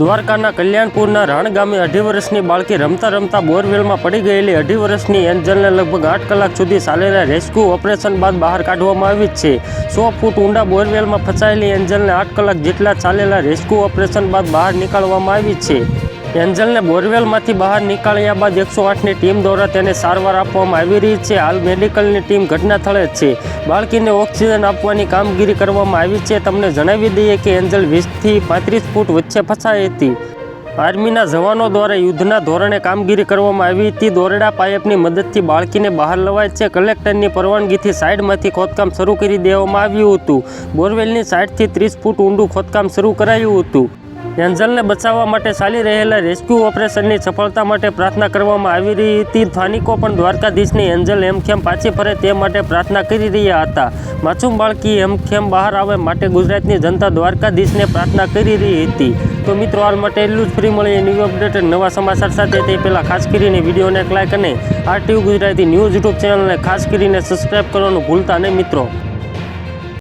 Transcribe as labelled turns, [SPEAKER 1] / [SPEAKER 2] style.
[SPEAKER 1] દ્વારકાના કલ્યાણપુરના રાણ ગામે અઢી વર્ષની બાળકી રમતા રમતા બોરવેલમાં પડી ગયેલી અઢી વર્ષની એન્જલને લગભગ આઠ કલાક સુધી ચાલેલા રેસ્ક્યુ ઓપરેશન બાદ બહાર કાઢવામાં આવી છે. સો ફૂટ ઊંડા બોરવેલમાં ફસાયેલી એન્જલને આઠ કલાક જેટલા ચાલેલા રેસ્ક્યુ ઓપરેશન બાદ બહાર નીકાળવામાં આવી છે. એન્જલને બોરવેલમાંથી બહાર નીકાળ્યા બાદ એકસો આઠની ટીમ દ્વારા તેને સારવાર આપવામાં આવી રહી છે. હાલ મેડિકલની ટીમ ઘટના સ્થળે છે. બાળકીને ઓક્સિજન આપવાની કામગીરી કરવામાં આવી છે. તમને જણાવી દઈએ કે એન્જલ વીસથી પાંત્રીસ ફૂટ વચ્ચે ફસાઈ હતી. આર્મીના જવાનો દ્વારા યુદ્ધના ધોરણે કામગીરી કરવામાં આવી હતી. દોરડા પાઇપની મદદથી બાળકીને બહાર લવાય છે. કલેક્ટરની પરવાનગીથી સાઇડમાંથી ખોદકામ શરૂ કરી દેવામાં આવ્યું હતું. બોરવેલની સાઇડથી ત્રીસ ફૂટ ઊંડું ખોદકામ શરૂ કરાયું હતું. એન્જલને બચાવવા માટે ચાલી રહેલા રેસ્ક્યુ ઓપરેશનની સફળતા માટે પ્રાર્થના કરવામાં આવી રહી હતી. સ્થાનિકો પણ દ્વારકાધીશની એન્જલ હેમખેમ પાછી ફરે તે માટે પ્રાર્થના કરી રહ્યા હતા. માછુમ બાળકી હેમખેમ બહાર આવે માટે ગુજરાતની જનતા દ્વારકાધીશને પ્રાર્થના કરી રહી હતી. તો મિત્રો હાલ માટે એટલું જ. ફ્રી મળીએ ન્યૂ અપડેટ નવા સમાચાર સાથે. તે પહેલાં ખાસ કરીને વિડીયોને એક લાઇક અને આરટીયુ ગુજરાતી ન્યૂઝ યુટ્યુબ ચેનલને ખાસ કરીને સબસ્ક્રાઈબ કરવાનું ભૂલતા નહીં મિત્રો.